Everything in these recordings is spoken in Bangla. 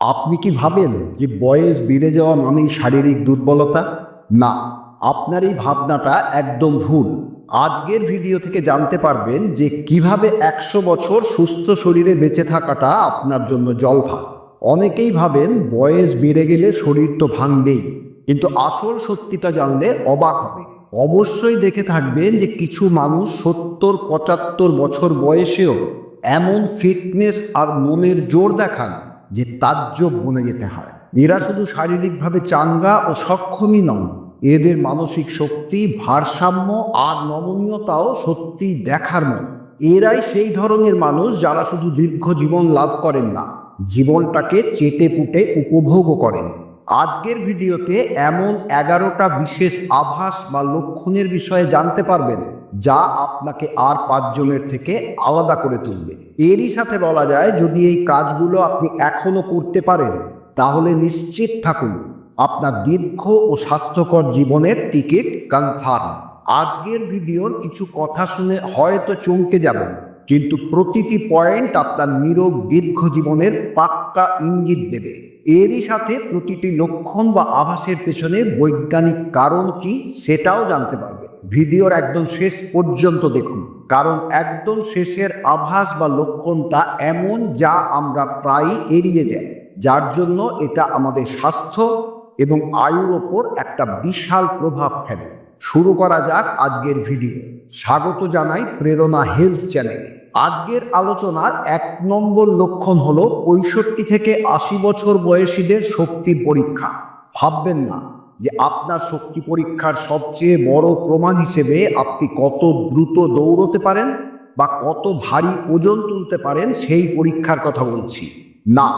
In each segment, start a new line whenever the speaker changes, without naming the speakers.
আপনি কি ভাবেন যে বয়স বেড়ে যাওয়া মানেই শারীরিক দুর্বলতা? না, আপনার এই ভাবনাটা একদম ভুল। আজকের ভিডিও থেকে জানতে পারবেন যে কীভাবে একশো বছর সুস্থ শরীরে বেঁচে থাকাটা আপনার জন্য জলভার অনেকেই ভাবেন বয়স বেড়ে গেলে শরীর তো ভাঙবেই, কিন্তু আসল সত্যিটা জানলে অবাক হবে। অবশ্যই দেখে থাকবেন যে কিছু মানুষ সত্তর, পঁচাত্তর বছর বয়সেও এমন ফিটনেস আর মনের জোর দেখান যে তাজ্জব বনে যেতে হয়। এরা শুধু শারীরিকভাবে চাঙ্গা ও সক্ষমই নন, এদের মানসিক শক্তি, ভারসাম্য আর নমনীয়তাও সত্যি দেখার মতো। এরাই সেই ধরনের মানুষ যারা শুধু দীর্ঘ জীবন লাভ করেন না, জীবনটাকে চেটে পুটে উপভোগও করেন। আজকের ভিডিওতে এমন এগারোটা বিশেষ আভাস বা লক্ষণের বিষয়ে জানতে পারবেন, যা আপনাকে আর পাঁচজনের থেকে আলাদা করে তুলবে। এরই সাথে বলা যায়, যদি এই কাজগুলো আপনি এখনও করতে পারেন, তাহলে নিশ্চিত থাকুন, আপনার দীর্ঘ ও স্বাস্থ্যকর জীবনের টিকিট কনফার্ম। আজকের ভিডিওর কিছু কথা শুনে হয়তো চমকে যাবেন, কিন্তু প্রতিটি পয়েন্ট আপনার নীরব দীর্ঘ জীবনের পাক্কা ইঙ্গিত দেবে। এরই সাথে প্রতিটি লক্ষণ বা আভাসের পেছনে বৈজ্ঞানিক কারণ কি সেটাও জানতে পারবে। ভিডিওর একদম শেষ পর্যন্ত দেখুন, কারণ একদম শেষের আভাস বা লক্ষণটা এমন যা আমরা প্রায়ই এড়িয়ে যাই, যার জন্য এটা আমাদের স্বাস্থ্য এবং আয়ুর ওপর একটা বিশাল প্রভাব ফেলে। শুরু করা যাক আজকের ভিডিও। স্বাগত জানাই প্রেরণা হেলথ চ্যানেলে। আজকের আলোচনার এক নম্বর লক্ষণ হলো পঁয়ষট্টি থেকে আশি বছর বয়সীদের শক্তি পরীক্ষা। ভাববেন না যে আপনার শক্তি পরীক্ষার সবচেয়ে বড় প্রমাণ হিসেবে আপনি কত দ্রুত দৌড়তে পারেন বা কত ভারী ওজন তুলতে পারেন সেই পরীক্ষার কথা বলছি। না,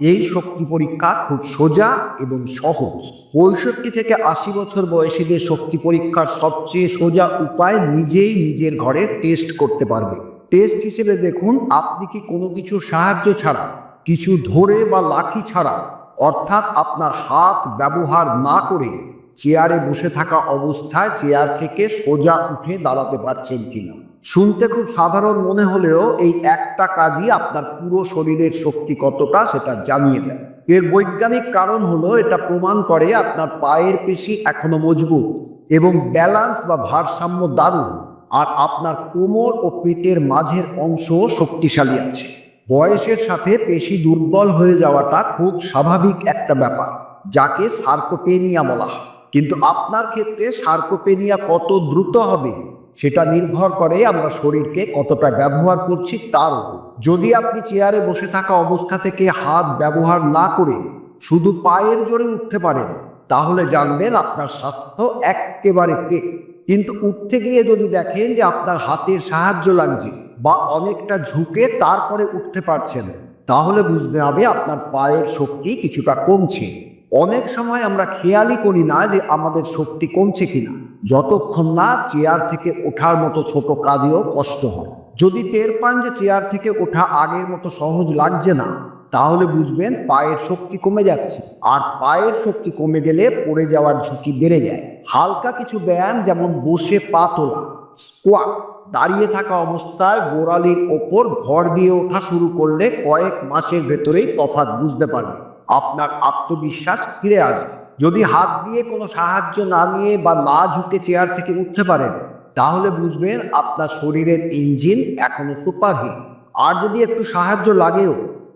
এই শক্তি পরীক্ষা খুব সোজা এবং সহজ। পঁয়ষট্টি থেকে আশি বছর বয়সীদের শক্তি পরীক্ষার সবচেয়ে সোজা উপায় নিজেই নিজের ঘরে টেস্ট করতে পারবে। টেস্ট হিসেবে দেখুন, আপনি কি কোনো কিছু সাহায্য ছাড়া, কিছু ধরে বা লাঠি ছাড়া, অর্থাৎ আপনার হাত ব্যবহার না করে চেয়ারে বসে থাকা অবস্থায় চেয়ার থেকে সোজা উঠে দাঁড়াতে পারছেন কিনা? শুনতে খুব সাধারণ মনে হলেও এই একটা কাজই আপনার পুরো শরীরের শক্তি কতটা সেটা জানিয়ে দেয়। এর বৈজ্ঞানিক কারণ হলো, এটা প্রমাণ করে আপনার পায়ের পেশি এখনও মজবুত এবং ব্যালান্স বা ভারসাম্য দারুণ। আর আপনার কোমর ও পেটের মাঝের অংশ শক্তিশালী আছে। বয়সের সাথে পেশি দুর্বল হয়ে যাওয়াটা খুব স্বাভাবিক একটা ব্যাপার, যাকে সার্কোপেনিয়া বলা হয়। কিন্তু আপনার ক্ষেত্রে সার্কোপেনিয়া কত দ্রুত হবে, সেটা নির্ভর করে আমরা শরীরকে কতটা ব্যবহার করছি তার উপর। যদি আপনি চেয়ারে বসে থাকা অবস্থা থেকে হাত ব্যবহার না করে শুধু পায়ের জোরে উঠতে পারেন, তাহলে জানবেন আপনার স্বাস্থ্য একেবারে টেক। কিন্তু উঠতে গিয়ে যদি দেখেন যে আপনার হাতের সাহায্য লাগছে বা অনেকটা ঝুঁকে তারপরে উঠতে পারছেন, তাহলে বুঝতে হবে আপনার পায়ের শক্তি কিছুটা কমছে। অনেক সময় আমরা খেয়ালই করি না যে আমাদের শক্তি কমছে কিনা। যতক্ষণ না চেয়ার থেকে ওঠার মতো ছোট কাজেও কষ্ট হয়। যদি টের পান যে চেয়ার থেকে ওঠা আগের মতো সহজ লাগছে না তাহলে বুঝবেন পায়ের শক্তি কমে যাচ্ছে। আর পায়ের শক্তি কমে গেলে পড়ে যাওয়ার ঝুঁকি বেড়ে যায়। হালকা কিছু ব্যায়াম যেমন বসে পা তোলা স্কোয়াট দাঁড়িয়ে থাকা অবস্থায় গোড়ালির ওপর ভর দিয়ে ওঠা শুরু করলে কয়েক মাসের ভেতরেই তফাৎ বুঝতে পারবে আপনার আত্মবিশ্বাস ফিরে আসবে। যদি হাত দিয়ে কোনো সাহায্য না নিয়ে বা না ঝুঁকে চেয়ার থেকে উঠতে পারেন, তাহলে বুঝবেন আপনার শরীরের ইঞ্জিন এখনও সুপারহিট। আর যদি একটু সাহায্য লাগেও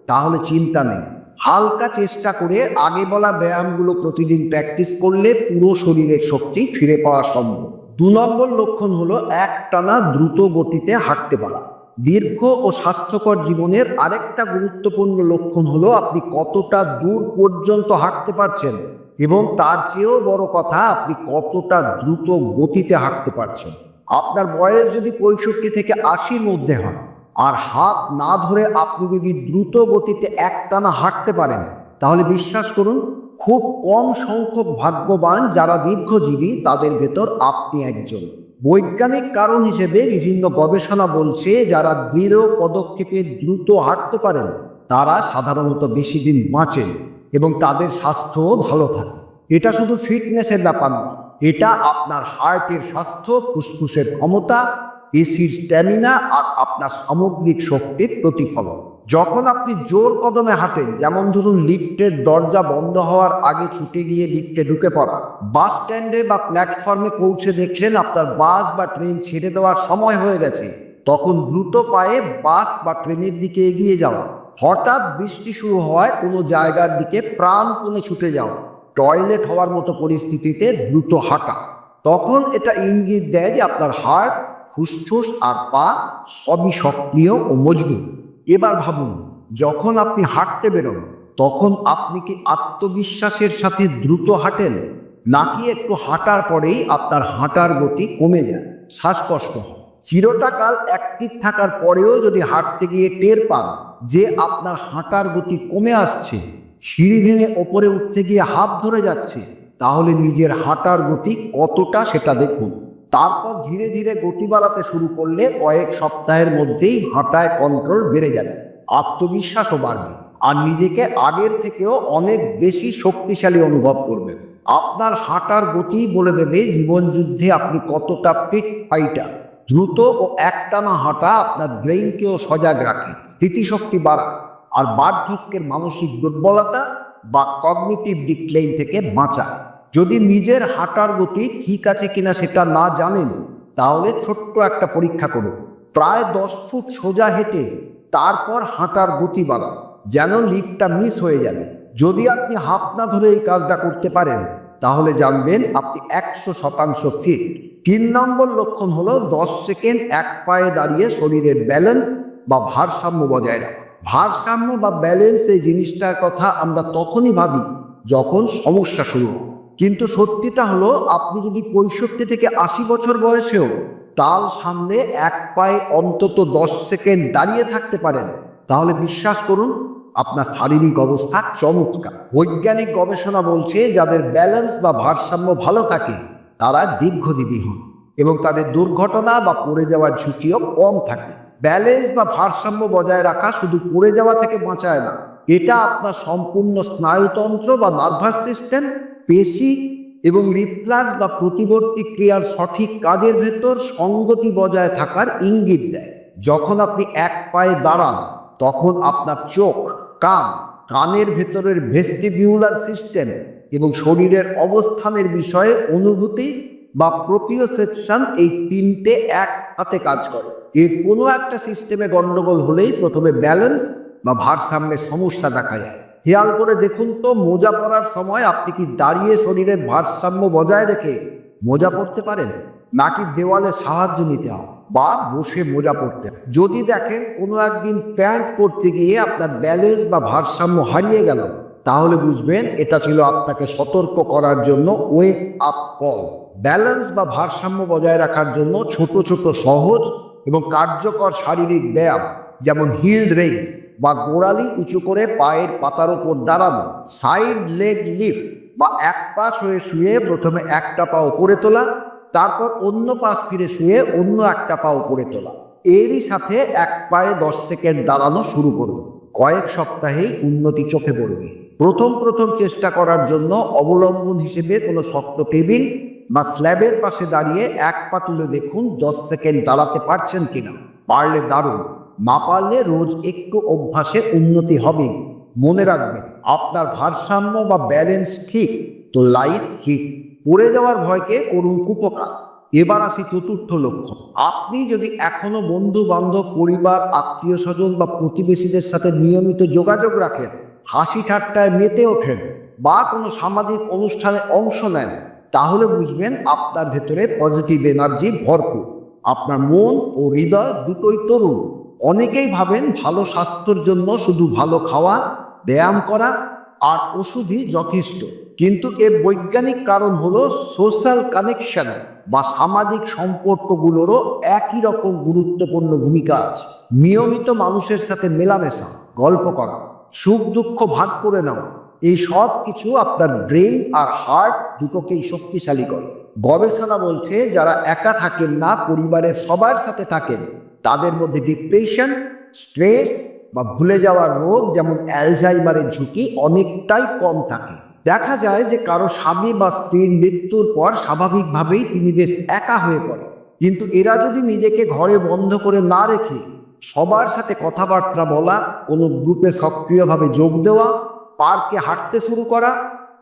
তাহলে চিন্তা নেই। হালকা চেষ্টা করে আগে বলা ব্যায়ামগুলো প্রতিদিন প্র্যাকটিস করলে পুরো শরীরের শক্তি ফিরে পাওয়া সম্ভব। দু নম্বর লক্ষণ হলো একটানা দ্রুত গতিতে হাঁটতে পারা। দীর্ঘ ও স্বাস্থ্যকর জীবনের আরেকটা গুরুত্বপূর্ণ লক্ষণ হলো আপনি কতটা দূর পর্যন্ত হাঁটতে পারছেন এবং তার চেয়েও বড় কথা আপনি কতটা দ্রুত গতিতে হাঁটতে পারছেন। আপনার বয়স যদি পঁয়ষট্টি থেকে আশির মধ্যে হয় আর হাত না ধরে আপনি যদি দ্রুত গতিতে একটানা হাঁটতে পারেন, তাহলে বিশ্বাস করুন, খুব কম সংখ্যক ভাগ্যবান যারা দীর্ঘজীবী, তাদের ভেতর আপনি একজন। বৈজ্ঞানিক কারণ হিসেবে বিভিন্ন গবেষণা বলছে, যারা দৃঢ় পদক্ষেপে দ্রুত হাঁটতে পারেন, তারা সাধারণত বেশি দিন বাঁচেন এবং তাদের স্বাস্থ্যও ভালো থাকে। এটা শুধু ফিটনেসের ব্যাপার নয়, এটা আপনার হার্টের স্বাস্থ্য, ফুসফুসের ক্ষমতা এসির স্ট্যামিনা আর আপনার সামগ্রিক শক্তির প্রতিফলন। যখন আপনি জোর কদমে হাঁটেন, যেমন ধরুন লিফটের দরজা বন্ধ হওয়ার আগে ছুটে গিয়ে লিফটে ঢুকে পড়া, বাস স্ট্যান্ডে বা প্ল্যাটফর্মে পৌঁছে দেখছেন আপনার বাস বা ট্রেন ছেড়ে দেওয়ার সময় হয়ে গেছে। তখন দ্রুত পায়ে বাস বা ট্রেনের দিকে এগিয়ে যাওয়া, হঠাৎ বৃষ্টি শুরু হওয়ায় কোনো জায়গার দিকে প্রাণপণে ছুটে যাওয়া, টয়লেট হওয়ার মতো পরিস্থিতিতে দ্রুত হাঁটা। তখন এটা ইঙ্গিত দেয় যে আপনার হার্ট ফুসফুস আর পা সবই সক্রিয় ও মজবুত। এবার ভাবুন, যখন আপনি হাঁটতে বেরোন, তখন আপনি কি আত্মবিশ্বাসের সাথে দ্রুত হাঁটেন? নাকি একটু হাঁটার পরেই আপনার হাঁটার গতি কমে যায়? শ্বাসকষ্ট হয়। চিরটা কাল অ্যাক্টিভ থাকার পরেও যদি হাঁটতে গিয়ে টের পান যে আপনার হাঁটার গতি কমে আসছে, সিঁড়ি ভেঙে ওপরে উঠতে গিয়ে হাত ধরে যাচ্ছে, তাহলে নিজের হাঁটার গতি কতটা সেটা দেখুন। তারপর ধীরে ধীরে গতি বাড়াতে শুরু করলে কয়েক সপ্তাহের মধ্যেই হাঁটায় কন্ট্রোল বেড়ে যাবে। আত্মবিশ্বাসও বাড়বে আর নিজেকে আগের থেকেও অনেক বেশি শক্তিশালী অনুভব করবেন আপনার হাঁটার গতি বলে দেবে জীবনযুদ্ধে আপনি কতটা পিক ফাইটার দ্রুত ও একটানা হাঁটা আপনার ব্রেইনকেও সজাগ রাখে স্মৃতিশক্তি বাড়ায় আর বার্ধক্যের মানসিক দুর্বলতা বা কগনিটিভ ডিক্লাইন থেকে বাঁচায়। যদি নিজের হাঁটার গতি ঠিক আছে কিনা সেটা না জানেন, তাহলে ছোট্ট একটা পরীক্ষা করুন। প্রায় দশ ফুট সোজা হেঁটে তারপর হাঁটার গতি বাড়ান, যেন লিফটটা মিস হয়ে যাবে। যদি আপনি হাত না ধরে এই কাজটা করতে পারেন, তাহলে জানবেন আপনি একশো শতাংশ ফিট। তিন নম্বর লক্ষণ হলো দশ সেকেন্ড এক পায়ে দাঁড়িয়ে শরীরের ব্যালেন্স বা ভারসাম্য বজায় রাখা। ভারসাম্য বা ব্যালেন্স এই জিনিসটার কথা আমরা তখনই ভাবি যখন সমস্যা শুরু হয়। কিন্তু সত্যিটা হলো, আপনি যদি পঁয়ষট্টি থেকে আশি বছর বয়সেও তাল সামনে এক পায়ে অন্তত দশ সেকেন্ড দাঁড়িয়ে থাকতে পারেন, তাহলে বিশ্বাস করুন, আপনার শারীরিক অবস্থা চমৎকার। বৈজ্ঞানিক গবেষণা বলছে, যাদের ব্যালেন্স বা ভারসাম্য ভালো থাকে, তারা দীর্ঘজীবী হন এবং তাদের দুর্ঘটনা বা পড়ে যাওয়ার ঝুঁকিও কম থাকে। ব্যালেন্স বা ভারসাম্য বজায় রাখা শুধু পড়ে যাওয়া থেকে বাঁচায় না, এটা আপনার সম্পূর্ণ স্নায়ুতন্ত্র বা নার্ভাস সিস্টেম পেশি এবং রিফ্লাক্স বা প্রতিবর্তী ক্রিয়ার সঠিক কাজের ভেতর সঙ্গতি বজায় থাকার ইঙ্গিত দেয়। যখন আপনি এক পায়ে দাঁড়ান, তখন আপনার চোখ, কান, কানের ভেতরের ভেস্টিবিউলার সিস্টেম এবং শরীরের অবস্থানের বিষয়ে অনুভূতি বা প্রপিওসেপশন এই তিনটে এক হাতে কাজ করে। এর কোনো একটা সিস্টেমে গণ্ডগোল হলেই প্রথমে ব্যালেন্স বা ভারসাম্যের সমস্যা দেখা যায়। খেয়াল করে দেখুন তো, মোজা পরার সময় আপনি কি দাঁড়িয়ে শরীরের ভারসাম্য বজায় রেখে মোজা পরতে পারেন? নাকি দেওয়ালে সাহায্য নিতে হয়? বা বসে মোজা হয়? যদি দেখেন কোনো একদিন প্যান্ট পরতে গিয়ে আপনার ব্যালেন্স বা ভারসাম্য হারিয়ে গেল, তাহলে বুঝবেন এটা ছিল আপনাকে সতর্ক করার জন্য ওয়েক আপ কল। ব্যালেন্স বা ভারসাম্য বজায় রাখার জন্য ছোট ছোট সহজ এবং কার্যকর শারীরিক ব্যায়াম যেমন হিল রেস বা গোড়ালি উঁচু করে পায়ের পাতার ওপর দাঁড়ানো, সাইড লেগ লিফট বা এক পাশ হয়ে শুয়ে প্রথমে একটা পা উপরে তোলা, তারপর অন্য পাশ ফিরে শুয়ে অন্য একটা পা উপরে তোলা। এরই সাথে এক পায়ে দশ সেকেন্ড দাঁড়ানো শুরু করুন। কয়েক সপ্তাহেই উন্নতি চোখে পড়বে। প্রথম প্রথম চেষ্টা করার জন্য অবলম্বন হিসেবে কোনো শক্ত টেবিল বা স্ল্যাবের পাশে দাঁড়িয়ে এক পা তুলে দেখুন দশ সেকেন্ড দাঁড়াতে পারছেন কিনা। পারলে দারুণ। না পারলে রোজ একটু অভ্যাসে উন্নতি হবে। মনে রাখবেন, আপনার ভারসাম্য বা ব্যালেন্স ঠিক, তো লাইফ ঠিক। পড়ে যাওয়ার ভয়কে করুন কুপকার এবার আসি চতুর্থ লক্ষ্য আপনি যদি এখনও বন্ধু বান্ধব পরিবার আত্মীয় স্বজন বা প্রতিবেশীদের সাথে নিয়মিত যোগাযোগ রাখেন, হাসি ঠাট্টায় মেতে ওঠেন বা কোনো সামাজিক অনুষ্ঠানে অংশ নেন, তাহলে বুঝবেন আপনার ভেতরে পজিটিভ এনার্জি ভরপুর। আপনার মন ও হৃদয় দুটোই তরুণ। অনেকেই ভাবেন ভালো স্বাস্থ্যের জন্য শুধু ভালো খাওয়া, ব্যায়াম করা আর ওষুধই যথেষ্ট। কিন্তু এর বৈজ্ঞানিক কারণ হলো সোশ্যাল কানেকশন বা সামাজিক সম্পর্কগুলোরও একই রকম গুরুত্বপূর্ণ ভূমিকা আছে। নিয়মিত মানুষের সাথে মেলামেশা, গল্প করা, সুখ দুঃখ ভাগ করে নেওয়া, এই সব কিছু আপনার ব্রেন আর হার্ট দুটোকেই শক্তিশালী করে। গবেষণা বলছে, যারা একা থাকেন না, পরিবারের সবার সাথে থাকেন তাদের মধ্যে ডিপ্রেশন স্ট্রেস বা ভুলে যাওয়ার রোগ যেমন অ্যালজাইমারের ঝুঁকি অনেকটাই কম থাকে। দেখা যায় যে কারও স্বামী বা স্ত্রীর মৃত্যুর পর স্বাভাবিকভাবেই তিনি বেশ একা হয়ে পড়ে কিন্তু এরা যদি নিজেকে ঘরে বন্ধ করে না রেখে সবার সাথে কথাবার্তা বলা, কোনো গ্রুপে সক্রিয়ভাবে যোগ দেওয়া পার্কে হাঁটতে শুরু করা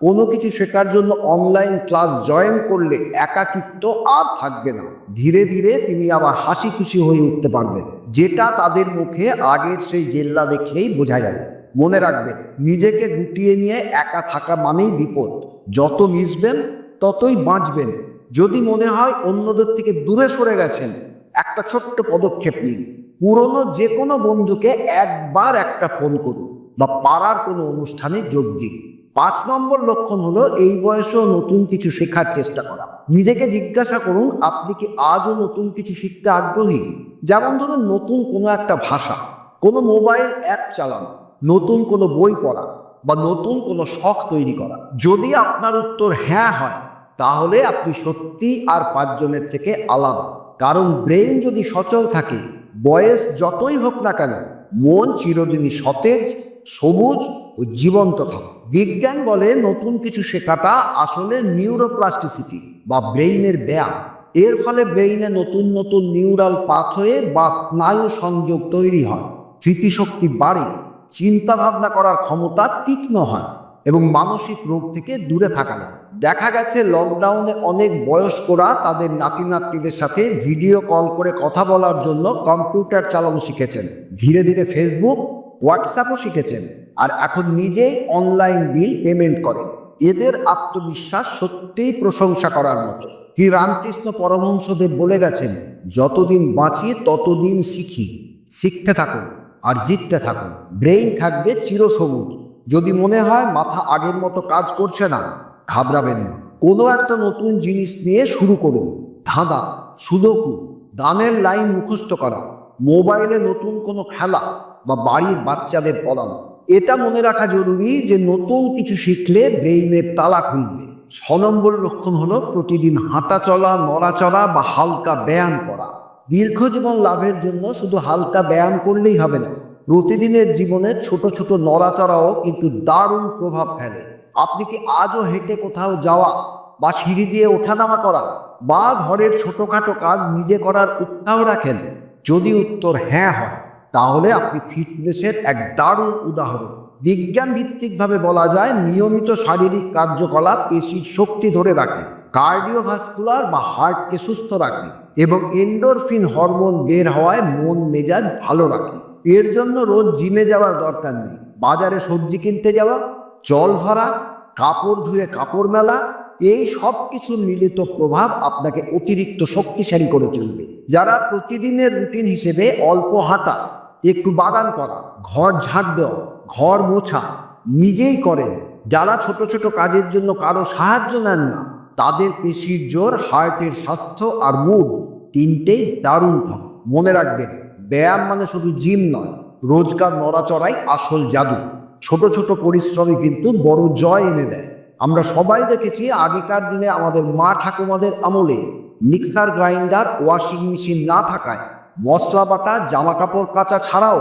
কোনো কিছু শেখার জন্য অনলাইন ক্লাস জয়েন করলে একাকিত্ব আর থাকবে না। ধীরে ধীরে তিনি আবার হাসি খুশি হয়ে উঠতে পারবেন, যেটা তাদের মুখে আগের সেই জেল্লা দেখলেই বোঝা যাবে। মনে রাখবেন, নিজেকে গুটিয়ে নিয়ে একা থাকা মানেই বিপদ। যত মিশবেন, ততই বাঁচবেন। যদি মনে হয় অন্যদের থেকে দূরে সরে গেছেন, একটা ছোট্ট পদক্ষেপ নিন। পুরনো যে কোনো বন্ধুকে একবার একটা ফোন করুন বা পাড়ার কোনো অনুষ্ঠানে যোগ দিন। পাঁচ নম্বর লক্ষণ হলো এই বয়সেও নতুন কিছু শেখার চেষ্টা করা। নিজেকে জিজ্ঞাসা করুন, আপনি কি আজও নতুন কিছু শিখতে আগ্রহী? যেমন ধরুন, নতুন কোনো একটা ভাষা, কোনো মোবাইল অ্যাপ চালানো, নতুন কোনো বই পড়া বা নতুন কোনো শখ তৈরি করা। যদি আপনার উত্তর হ্যাঁ হয়, তাহলে আপনি সত্যি আর পাঁচজনের থেকে আলাদা। কারণ ব্রেন যদি সচল থাকে, বয়স যতই হোক না কেন, মন চিরদিনই সতেজ, সবুজ ও জীবন্ত থাকে। বিজ্ঞান বলে নতুন কিছু শেখাটা আসলে নিউরোপ্লাস্টিসিটি বা ব্রেইনের ব্যায়াম। এর ফলে ব্রেইনে নতুন নতুন নিউরাল পাথওয়ে বা স্নায়ু সংযোগ তৈরি হয়। স্মৃতিশক্তি বাড়ে চিন্তা ভাবনা করার ক্ষমতা তীক্ষ্ণ হয় এবং মানসিক রোগ থেকে দূরে থাকা যায়। দেখা গেছে, লকডাউনে অনেক বয়স্করা তাদের নাতি নাতনিদের সাথে ভিডিও কল করে কথা বলার জন্য কম্পিউটার চালানো শিখেছেন। ধীরে ধীরে ফেসবুক, হোয়াটসঅ্যাপও শিখেছেন। আর এখন নিজেই অনলাইন বিল পেমেন্ট করেন। এদের আত্মবিশ্বাস সত্যিই প্রশংসা করার মতো। কি রামকৃষ্ণ পরমহংসদেব বলে গেছেন, যতদিন বাঁচি, ততদিন শিখি। শিখতে থাকুন আর জিততে থাকুন। ব্রেইন থাকবে চিরসবুজ। যদি মনে হয় মাথা আগের মতো কাজ করছে না, ঘাবড়াবেন না। কোনো একটা নতুন জিনিস নিয়ে শুরু করুন। ধাঁধা, সুদকু, দানের লাইন মুখস্থ করা, মোবাইলে নতুন কোনো খেলা বা বাড়ির বাচ্চাদের পড়ানো। এটা মনে রাখা জরুরি যে নতুন কিছু শিখলে ব্রেইনের তালা খুলবে। ছ নম্বর লক্ষণ হলো প্রতিদিন হাঁটা চলা নড়াচড়া বা হালকা ব্যায়াম করা। দীর্ঘ জীবন লাভের জন্য শুধু হালকা ব্যায়াম করলেই হবে না, প্রতিদিনের জীবনে ছোট ছোট নড়াচড়াও কিন্তু দারুণ প্রভাব ফেলে। আপনি কি আজও হেঁটে কোথাও যাওয়া বা সিঁড়ি দিয়ে ওঠানামা করা বা ঘরের ছোটখাটো কাজ নিজে করার উৎসাহ রাখেন? যদি উত্তর হ্যাঁ হয় তাহলে আপনি ফিটনেসের এক দারুণ উদাহরণ। বিজ্ঞান ভিত্তিকভাবে বলা যায় নিয়মিত শারীরিক কার্যকলাপ পেশির শক্তি ধরে রাখে, কার্ডিওভাস্কুলার বা হার্টকে সুস্থ রাখে এবং এন্ডোরফিন হরমোন বের হওয়ায় মন মেজাজ ভালো রাখে। এর জন্য রোজ জিমে যাওয়ার দরকার নেই। বাজারে সবজি কিনতে যাওয়া, জল ভরা, কাপড় ধুয়ে কাপড় মেলা, এই সব কিছুর মিলিত প্রভাব আপনাকে অতিরিক্ত শক্তিশালী করে তুলবে। যারা প্রতিদিনের রুটিন হিসেবে অল্প হাঁটা একটু বাগান করা, ঘর ঝাড় দেওয়া, ঘর মোছা, নিজেই করেন। যারা ছোট ছোট কাজের জন্য কারও সাহায্য নেন না, তাদের পেশির জোর, হার্টের স্বাস্থ্য আর মুড তিনটেই দারুণ থাকে মনে রাখবেন, ব্যায়াম মানে শুধু জিম নয়, রোজকার নড়াচড়াই আসল জাদু। ছোট ছোট পরিশ্রমই কিন্তু বড় জয় এনে দেয়। আমরা সবাই দেখেছি আগেকার দিনে আমাদের মা ঠাকুমাদের আমলে মিক্সার গ্রাইন্ডার, ওয়াশিং মেশিন না থাকায় মশলা বাটা জামা কাপড় কাচা ছাড়াও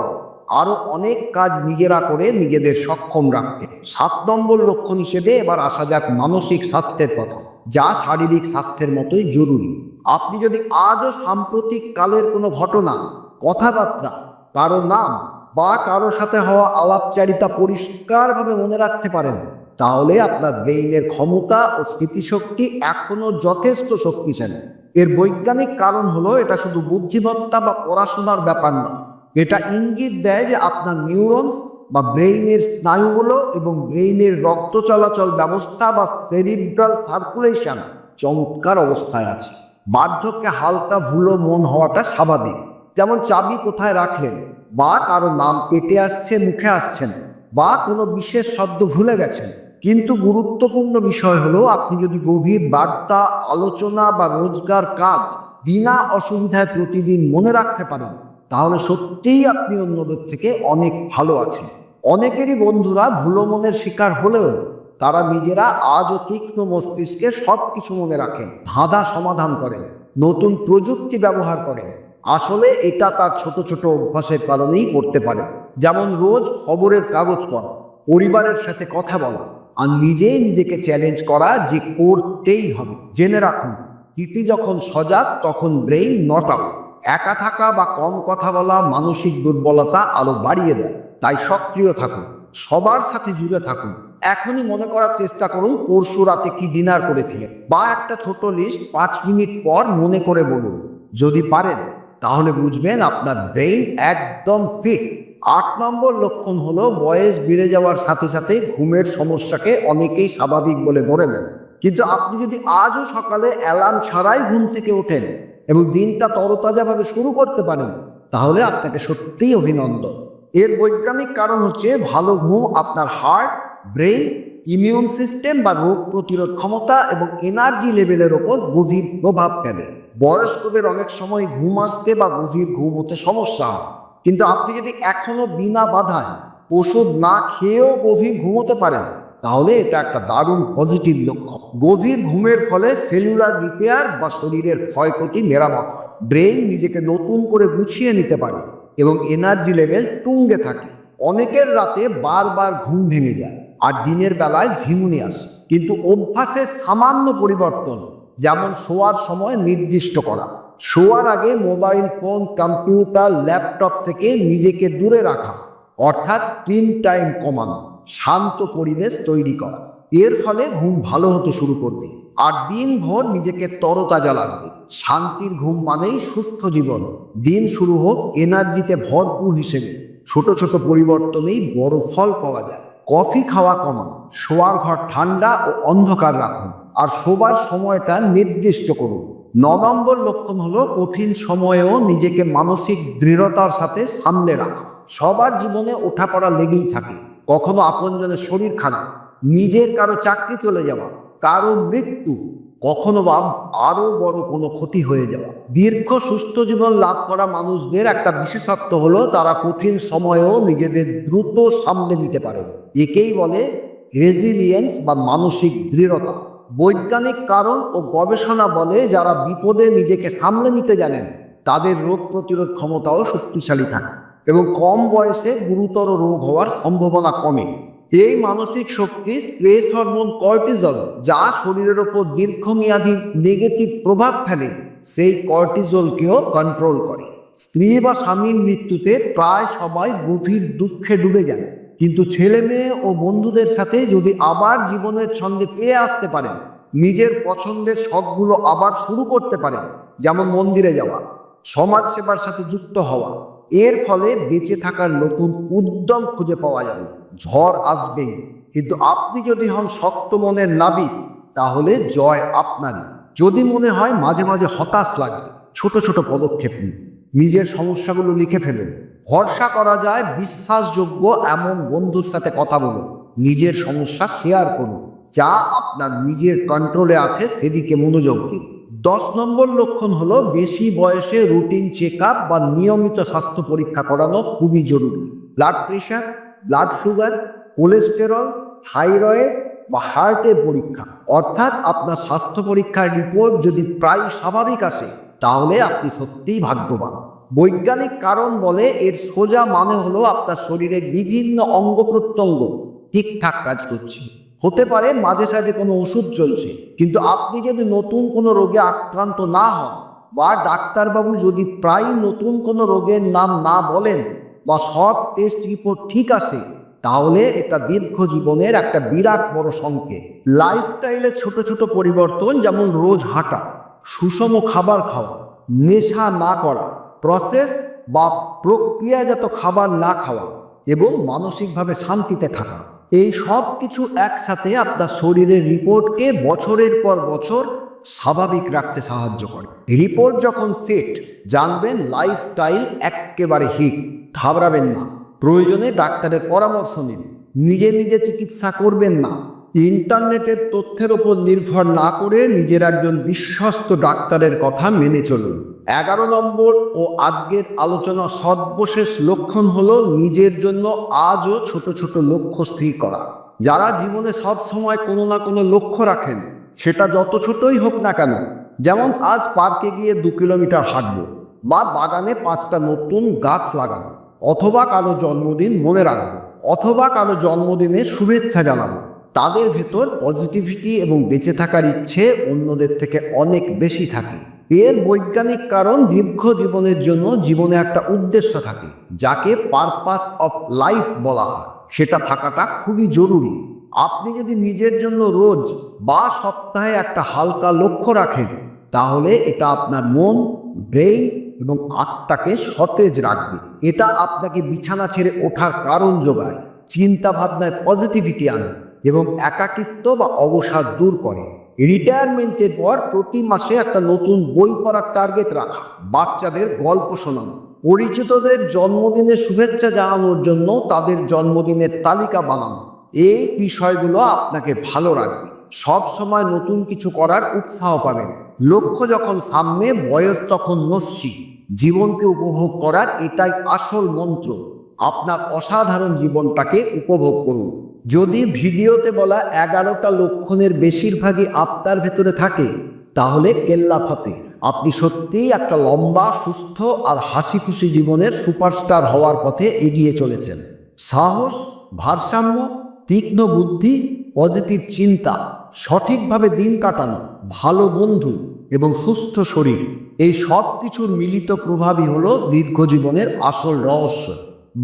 আরও অনেক কাজ নিজেরা করে নিজেদের সক্ষম রাখবে। সাত নম্বর লক্ষণ হিসেবে এবার আসা যাক মানসিক স্বাস্থ্যের কথা, যা শারীরিক স্বাস্থ্যের মতোই জরুরি। আপনি যদি আজও সাম্প্রতিক কালের কোনো ঘটনা, কথাবার্তা, কারও নাম বা কারও সাথে হওয়া আলাপচারিতা পরিষ্কারভাবে মনে রাখতে পারেন তাহলে আপনার ব্রেইনের ক্ষমতা ও স্মৃতিশক্তি এখনও যথেষ্ট শক্তিশালী। এর বৈজ্ঞানিক কারণ হলো এটা শুধু বুদ্ধিমত্তা বা পড়াশোনার ব্যাপার নয়। এটা ইঙ্গিত দেয় যে আপনার নিউরনস বা ব্রেইনের স্নায়ুগুলো এবং ব্রেইনের রক্ত চলাচল ব্যবস্থা বা সেরিব্রাল সার্কুলেশন চমৎকার অবস্থায় আছে। বার্ধক্যে হালকা ভুলো মন হওয়াটা স্বাভাবিক। যেমন চাবি কোথায় রাখলেন বা কারও নাম পেটে আসছে, মুখে আসছেন বা কোনো বিশেষ শব্দ ভুলে গেছেন। কিন্তু গুরুত্বপূর্ণ বিষয় হলো, আপনি যদি গভীর বার্তা, আলোচনা বা রোজগার কাজ বিনা অসুবিধায় প্রতিদিন মনে রাখতে পারেন, তাহলে সত্যিই আপনি অন্যদের থেকে অনেক ভালো আছেন। অনেকেরই বন্ধুরা ভুলো মনের শিকার হলেও তারা নিজেরা আজও তীক্ষ্ণ মস্তিষ্কে সব কিছু মনে রাখেন, ধাঁধা সমাধান করেন, নতুন প্রযুক্তি ব্যবহার করেন। আসলে এটা তার ছোট ছোট অভ্যাসের কারণেই করতে পারে। যেমন রোজ খবরের কাগজ পড়া, পরিবারের সাথে কথা বলা আর নিজেই নিজেকে চ্যালেঞ্জ করা যে করতেই হবে। জেনে রাখুন তিথি যখন সজাগ, তখন ব্রেইন নট আউট একা থাকা বা কম কথা বলা মানসিক দুর্বলতা আরও বাড়িয়ে দেয়। তাই সক্রিয় থাকুন, সবার সাথে জুড়ে থাকুন। এখনই মনে করার চেষ্টা করুন, পরশু রাতে কি ডিনার করেছিলেন বা একটা ছোট লিস্ট পাঁচ মিনিট পর মনে করে বলুন। যদি পারেন, তাহলে বুঝবেন আপনার ব্রেইন একদম ফিট আট নম্বর লক্ষণ হলো বয়স বেড়ে যাওয়ার সাথে সাথে ঘুমের সমস্যাকে অনেকেই স্বাভাবিক বলে ধরে নেন। কিন্তু আপনি যদি আজও সকালে অ্যালার্ম ছাড়াই ঘুম থেকে ওঠেন এবং দিনটা তরতাজাভাবে শুরু করতে পারেন, তাহলে আপনাকে সত্যিই অভিনন্দন। এর বৈজ্ঞানিক কারণ হচ্ছে ভালো ঘুম আপনার হার্ট ব্রেন ইমিউন সিস্টেম বা রোগ প্রতিরোধ ক্ষমতা এবং এনার্জি লেভেলের ওপর গভীর প্রভাব ফেলে। বয়স্কদের অনেক সময় ঘুম আসতে বা গভীর ঘুম হতে সমস্যা হয়। কিন্তু আপনি যদি এখনও বিনা বাধায় ওষুধ না খেয়েও গভীর ঘুমোতে পারেন, তাহলে এটা একটা দারুণ পজিটিভ লক্ষণ। গভীর ঘুমের ফলে সেলুলার রিপেয়ার বা শরীরের ক্ষয়ক্ষতি মেরামত হয়। ব্রেন নিজেকে নতুন করে গুছিয়ে নিতে পারে এবং এনার্জি লেভেল টুঙ্গে থাকে। অনেকের রাতে বারবার ঘুম ভেঙে যায় আর দিনের বেলায় ঝিমুনি আসে। কিন্তু অভ্যাসের সামান্য পরিবর্তন, যেমন শোয়ার সময় নির্দিষ্ট করা শোয়ার আগে মোবাইল ফোন, কম্পিউটার, ল্যাপটপ থেকে নিজেকে দূরে রাখা, অর্থাৎ স্ক্রিন টাইম কমানো, শান্ত পরিবেশ তৈরি করা। এর ফলে ঘুম ভালো হতে শুরু করবে আর দিনভর নিজেকে তরতাজা লাগবে। শান্তির ঘুম মানেই সুস্থ জীবন। দিন শুরু হোক এনার্জিতে ভরপুর হিসেবে। ছোট ছোট পরিবর্তনেই বড় ফল পাওয়া যায়। কফি খাওয়া কমান শোয়ার ঘর ঠান্ডা ও অন্ধকার রাখুন। আর শোবার সময়টা নির্দিষ্ট করুন। ন নম্বর লক্ষণ হলো কঠিন সময়েও নিজেকে মানসিক দৃঢ়তার সাথে সামনে রাখা। সবার জীবনে ওঠাপড়া লেগেই থাকে। কখনো আপনজনের শরীর খারাপ, নিজের কারও চাকরি চলে যাওয়া, কারও মৃত্যু, কখনো বা আরও বড় কোনো ক্ষতি হয়ে যাওয়া। দীর্ঘ সুস্থ জীবন লাভ করা মানুষদের একটা বিশেষত্ব হলো তারা কঠিন সময়েও নিজেদের দ্রুত সামলে নিতে পারে। একেই বলে রেজিলিয়েন্স বা মানসিক দৃঢ়তা। বৈজ্ঞানিক কারণ ও গবেষণা বলে যারা বিপদে নিজেকে সামলে নিতে জানেন, তাদের রোগ প্রতিরোধ ক্ষমতাও শক্তিশালী থাকে এবং কম বয়সে গুরুতর রোগ হওয়ার সম্ভাবনা কমে। এই মানসিক শক্তি স্ট্রেস হরমোন কর্টিজল যা শরীরের ওপর দীর্ঘমেয়াদী নেগেটিভ প্রভাব ফেলে, সেই কর্টিজলকেও কন্ট্রোল করে। স্ত্রী বা স্বামীর মৃত্যুতে প্রায় সবাই গভীর দুঃখে ডুবে যায়। কিন্তু ছেলে মেয়ে ও বন্ধুদের সাথে যদি আবার জীবনের ছন্দে ফিরে আসতে পারেন নিজের পছন্দের শখগুলো আবার শুরু করতে পারেন যেমন মন্দিরে যাওয়া সমাজ সেবার সাথে যুক্ত হওয়া। এর ফলে বেঁচে থাকার নতুন উদ্যম খুঁজে পাওয়া যাবে। ঝড় আসবেই। কিন্তু আপনি যদি হন শক্ত মনের নাবিক, তাহলে জয় আপনারই। যদি মনে হয় মাঝে মাঝে হতাশ লাগছে, ছোট ছোট পদক্ষেপ নিন। নিজের সমস্যাগুলো লিখে ফেলুন। ভরসা করা যায়, বিশ্বাসযোগ্য এমন বন্ধুর সাথে কথা বলুন। নিজের সমস্যা শেয়ার করুন। যা আপনার নিজের কন্ট্রোলে আছে, সেদিকে মনোযোগ দিন। দশ নম্বর লক্ষণ হলো বেশি বয়সে রুটিন চেক বা নিয়মিত স্বাস্থ্য পরীক্ষা করানো খুবই জরুরি। Blood pressure blood sugar cholesterol thyroid বা হার্টের পরীক্ষা। অর্থাৎ আপনার স্বাস্থ্য পরীক্ষার রিপোর্ট যদি প্রায় স্বাভাবিক আসে, তাহলে আপনি সত্যিই ভাগ্যবান। বৈজ্ঞানিক কারণ বলে এর সোজা মানে হলো আপনার শরীরের বিভিন্ন অঙ্গ প্রত্যঙ্গ ঠিকঠাক কাজ করছে। হতে পারে মাঝে সাঝে কোনো ওষুধ চলছে, কিন্তু আপনি যদি নতুন কোনো রোগে আক্রান্ত না হন বা ডাক্তারবাবু যদি প্রায় নতুন কোনো রোগের নাম না বলেন বা সব টেস্ট রিপোর্ট ঠিক আসে তাহলে এটা দীর্ঘ জীবনের একটা বিরাট বড় সংকেত। লাইফস্টাইলের ছোট ছোট পরিবর্তন যেমন রোজ হাঁটা, সুষম খাবার খাওয়া, নেশা না করা প্রসেস বা প্রক্রিয়াজাত খাবার না খাওয়া এবং মানসিকভাবে শান্তিতে থাকা এই সব কিছু একসাথে আপনার শরীরের রিপোর্টকে বছরের পর বছর স্বাভাবিক রাখতে সাহায্য করে। রিপোর্ট যখন সেট, জানবেন লাইফস্টাইল একেবারে হিট ঘাবড়াবেন না। প্রয়োজনে ডাক্তারের পরামর্শ নিন। নিজে নিজে চিকিৎসা করবেন না। ইন্টারনেটের তথ্যের ওপর নির্ভর না করে নিজের একজন বিশ্বস্ত ডাক্তারের কথা মেনে চলুন। এগারো নম্বর ও আজকের আলোচনা সর্বশেষ লক্ষণ হলো নিজের জন্য আজও ছোট ছোট লক্ষ্য স্থির করা। যারা জীবনে সব সময় কোনো না কোনো লক্ষ্য রাখেন, সেটা যত ছোটই হোক না কেন, যেমন আজ পার্কে গিয়ে দু কিলোমিটার হাঁটবো বা বাগানে পাঁচটা নতুন গাছ লাগানো অথবা কারও জন্মদিন মনে রাখব, অথবা কারও জন্মদিনে শুভেচ্ছা জানাব। তাদের ভেতর পজিটিভিটি এবং বেঁচে থাকার ইচ্ছে অন্যদের থেকে অনেক বেশি থাকে। এর বৈজ্ঞানিক কারণ দীর্ঘ জীবনের জন্য জীবনে একটা উদ্দেশ্য থাকে, যাকে পারপাস অফ লাইফ বলা হয়। সেটা থাকাটা খুবই জরুরি। আপনি যদি নিজের জন্য রোজ বা সপ্তাহে একটা হালকা লক্ষ্য রাখেন, তাহলে এটা আপনার মন ব্রেইন এবং আত্মাকে সতেজ রাখবে। এটা আপনাকে বিছানা ছেড়ে ওঠার কারণ যোগায়। চিন্তা ভাবনায় পজিটিভিটি আনে। এবং একাকিত্ব বা অবসাদ দূর করে। রিটায়ারমেন্টের পর প্রতি মাসে একটা নতুন বই পড়ার টার্গেট রাখা, বাচ্চাদের গল্প শোনানো, পরিচিতদের জন্মদিনে শুভেচ্ছা জানানোর জন্য তাদের জন্মদিনের তালিকা বানানো। এই বিষয়গুলো আপনাকে ভালো রাখবে। সব সময় নতুন কিছু করার উৎসাহ পাবেন। লক্ষ্য যখন সামনে, বয়স তখন নস্যি। জীবনকে উপভোগ করার এটাই আসল মন্ত্র। আপনার অসাধারণ জীবনটাকে উপভোগ করুন। যদি ভিডিওতে বলা এগারোটা লক্ষণের বেশিরভাগই আপনার ভেতরে থাকে, তাহলে কেল্লা ফাতে। আপনি সত্যিই একটা লম্বা, সুস্থ আর হাসি খুশি জীবনের সুপারস্টার হওয়ার পথে এগিয়ে চলেছেন। সাহস, ভারসাম্য, তীক্ষ্ণ বুদ্ধি, পজিটিভ চিন্তা, সঠিকভাবে দিন কাটানো, ভালো বন্ধু এবং সুস্থ শরীর, এই সব কিছুর মিলিত প্রভাবই হলো দীর্ঘ জীবনের আসল রহস্য।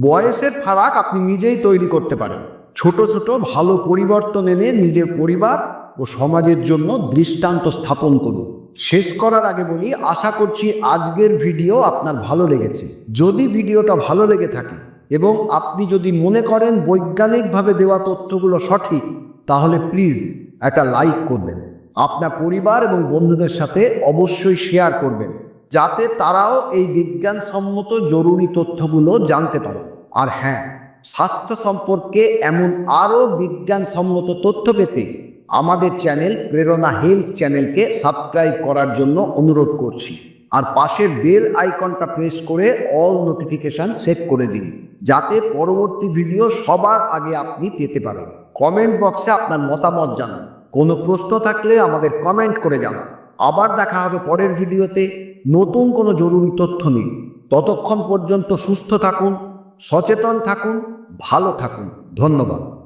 বয়সের ফারাক আপনি নিজেই তৈরি করতে পারেন। ছোট ছোট ভালো পরিবর্তন এনে নিজের পরিবার ও সমাজের জন্য দৃষ্টান্ত স্থাপন করুন। শেষ করার আগে বলি, আশা করছি আজকের ভিডিও আপনার ভালো লেগেছে। যদি ভিডিওটা ভালো লেগে থাকে এবং আপনি যদি মনে করেন বৈজ্ঞানিকভাবে দেওয়া তথ্যগুলো সঠিক, তাহলে প্লিজ একটা লাইক করবেন। আপনার পরিবার এবং বন্ধুদের সাথে অবশ্যই শেয়ার করবেন, যাতে তারাও এই বিজ্ঞানসম্মত জরুরি তথ্যগুলো জানতে পারে আর হ্যাঁ স্বাস্থ্য সম্পর্কে এমন আরও বিজ্ঞানসম্মত তথ্য পেতে আমাদের চ্যানেল প্রেরণা হেলথ চ্যানেলকে সাবস্ক্রাইব করার জন্য অনুরোধ করছি। আর পাশের বেল আইকনটা প্রেস করে অল নোটিফিকেশন সেট করে দিন, যাতে পরবর্তী ভিডিও সবার আগে আপনি পেতে পারেন। কমেন্ট বক্সে আপনার মতামত জানান। কোনো প্রশ্ন থাকলে আমাদের কমেন্ট করে জানান। আবার দেখা হবে পরের ভিডিওতে। নতুন কোনো জরুরি তথ্য নিয়ে। ততক্ষণ পর্যন্ত সুস্থ থাকুন। সচেতন থাকুন ভালো থাকুন। ধন্যবাদ।